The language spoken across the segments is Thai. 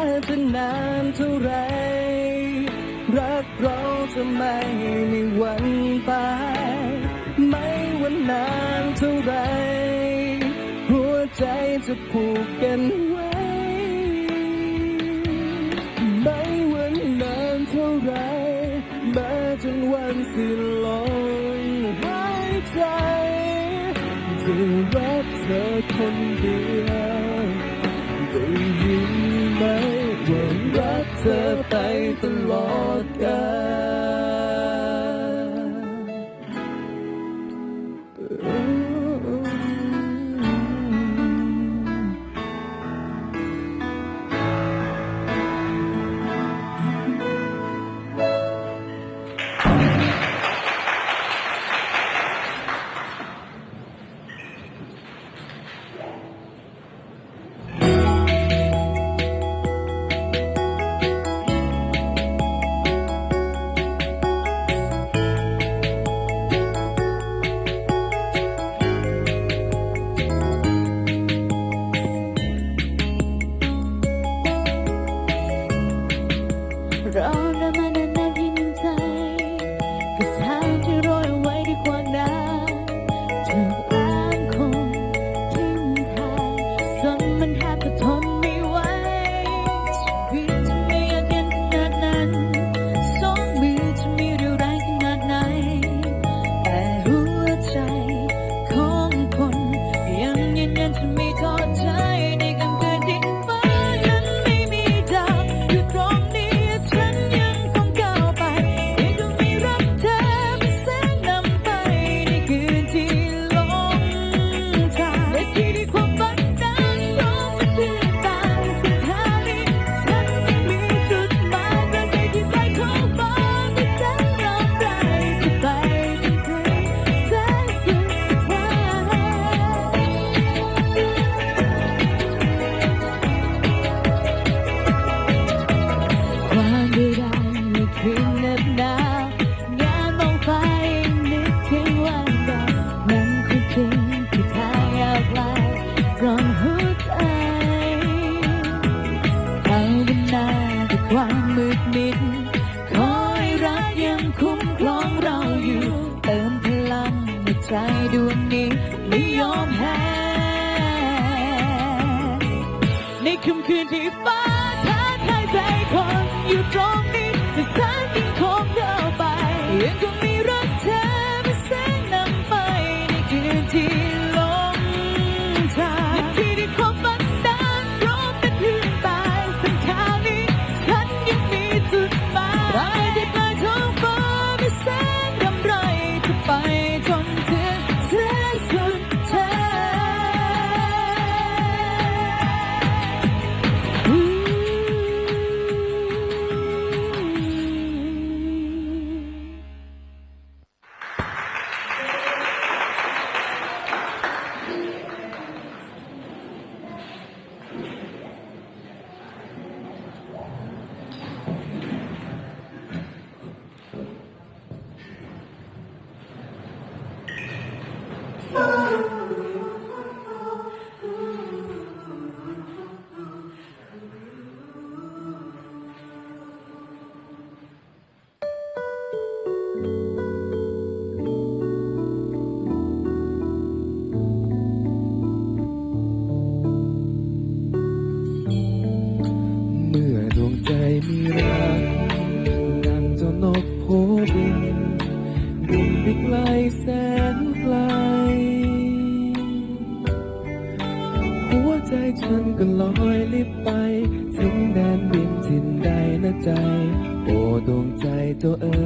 ว่าจะนานเท่าไร รักเราจะไม่มีวันตายไม่ว่านานเท่าไร หัวใจจะผูกกันไว้ ไม่ว่านานเท่าไรแม้จนวันสิ้นลมหายใจจะรักเธอคนเดียว เธอไปตลอดกาลำคืนที่ฟ้าท้าทายใจคนอยู่ตรงนี้แต่ฉันยังคงเดินไปยังคงมีรักเธอเป็นแสงนำไปในคืนที่ลงทางนาทีที่ความฝันนั้นรอเป็นเพื่อนตายเส้นทางนี้ฉันยังมีจุดหมายปลายที่ปลายท้องฟ้ามีแสงรำไรจะไป 在我懂在多恩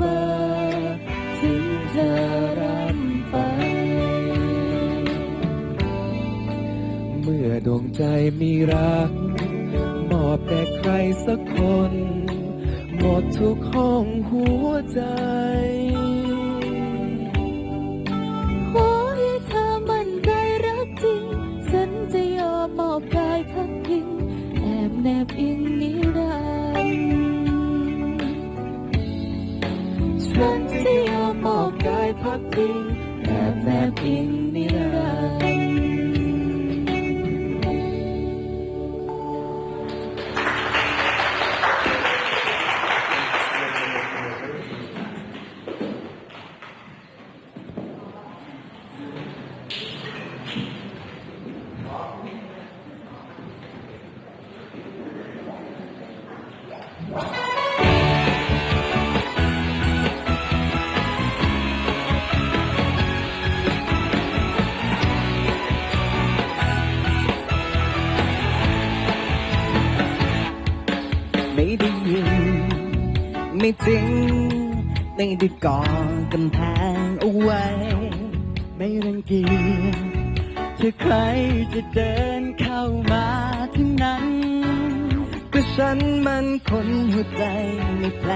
มอถึงเธอรำไป เมื่อดวงใจมีรัก มอบแต่ใครสักคน หมดทุกห้องหัวใจ ไม่จริงไม่ได้ก่อกำแพงเอาไว้ ไม่รังเกียจถ้าใครจะเดินเข้ามาทั้งนั้น ก็ฉันมันคนหัวใจไม่แปล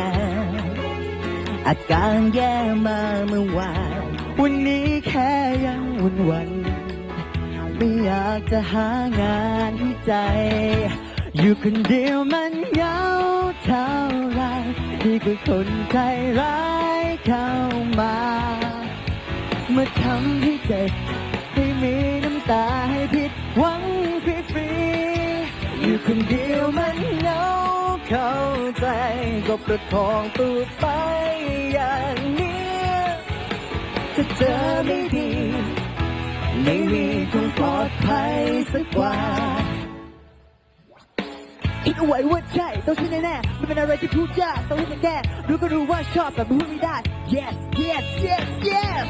อาการแย่มาเมื่อวานวันนี้แค่ยังวุ่นวัน ไม่อยากจะหางานให้ใจ อยู่คนเดียวมันเหงาเท่าไร ที่คือคนใจร้ายเข้ามา เมื่อทำให้เจ็บให้มีน้ำตาให้ผิดหวังฟรีๆอยู่คนเดียวมันเหงาเข้าใจก็ประคองตัวไปอย่างนี้จะเจอไม่ดี ไม่มีคงปลอดภัยสักว่าคิด เอาไว้ว่าใช่ต้องใช่แน่ๆมันเป็นอะไรที่พูดยากต้องให้แน่รู้ก็รู้ว่าชอบแต่พูดไม่ได้ yes yes yes yes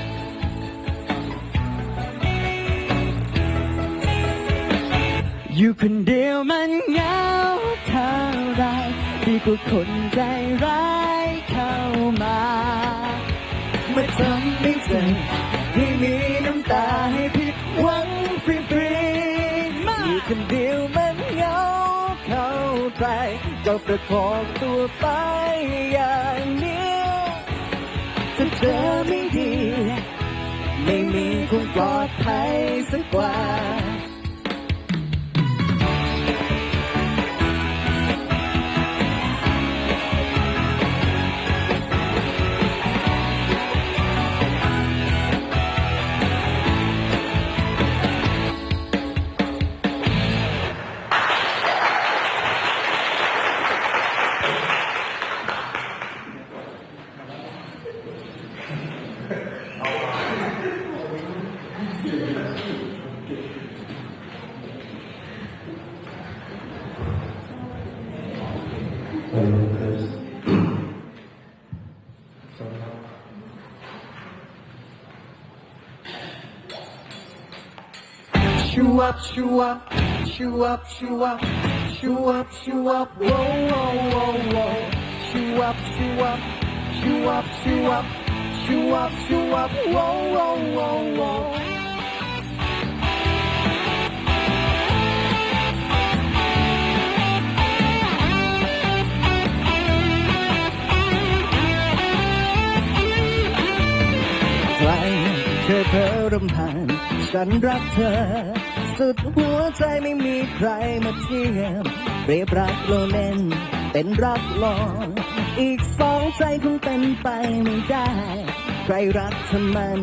อยู่คนเดียวมันเหงาเท่าไรดีกว่าคนใจร้ายเข้ามาเมื่อทำไม่เจอให้มีน้ำตาให้ผิดหวังฟรีๆอยู่คนเดียว ก็ประคองตัวไปอย่างนี้จะเจอไม่ดี ไม่มีคงปลอดภัยสักกว่า Chew up, chew up, chew up, chew up, chew up, chew up, whoa, whoa, whoa, whoa. Chew up, chew up, chew up, chew up, chew up, chew up, whoa, whoa, whoa, whoa. รำพันฉันรักเธอ สุดหัวใจไม่มีใครมาเทียมเปรียบรักโลเลนเป็นรักหลองอีกสองใจคงเป็นไปไม่ได้ ใครรักเธอมัน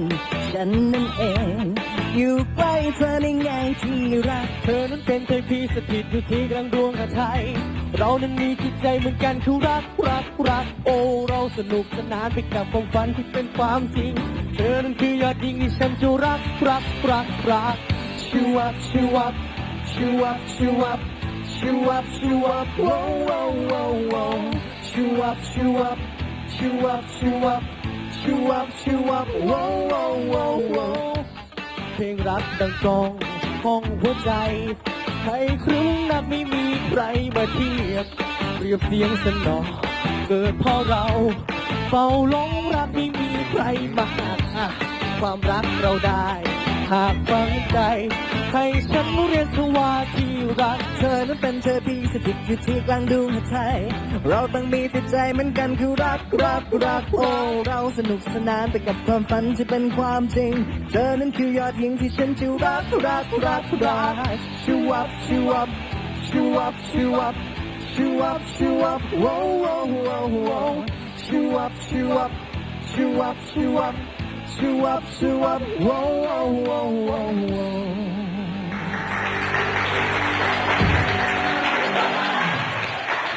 ฉันนั่นเอง อยู่ใกล้เธอในไงที่รัก เธอนั้นเป็นเทพีสถิตอยู่ที่กลางดวงหไทยเรานั้นมีจิตใจเหมือนกันคือรักรักรักโอ้เราสนุกสนานไปกับความฝันที่เป็นความจริง เธอนั้นคือยอดยิงที่ฉันจะรักรักรักรักชูวับชูวับชูวับชูวับชูวับชูวับโว้โว้โว้โว้ชูวับชูวับชูวับชูวับชูวับชูวับโว้โว้โว้โว้ เพลงรักดังกองห้องหัวใจ ใครครึ้งนักไม่มีใครมาเทียบ เรียบเสียงสนอเกิดเพราะเรา เฝ้าหลงรักไม่มีใครมาก ความรักเราได้ หากฟังใจ ให้ฉันเรียกเธอว่าที่รัก เธอนั้นเป็นเธอที่สถิตอยู่ที่กลางดวงไทยเราต้องมีจิตใจเหมือนกันคือรักรักรักโอ้เราสนุกสนานไปกับความฝันที่เป็นความจริง เธอนั้นคือยอดหญิงที่ฉันจะรักรักรักรักชูวับชูวับชูวับชูวับชูวับชูวับโว้โว้โว้โว้ชูวับชูวับชูวับชูวับ ชูวับชูวับโว้โว้โว้โว้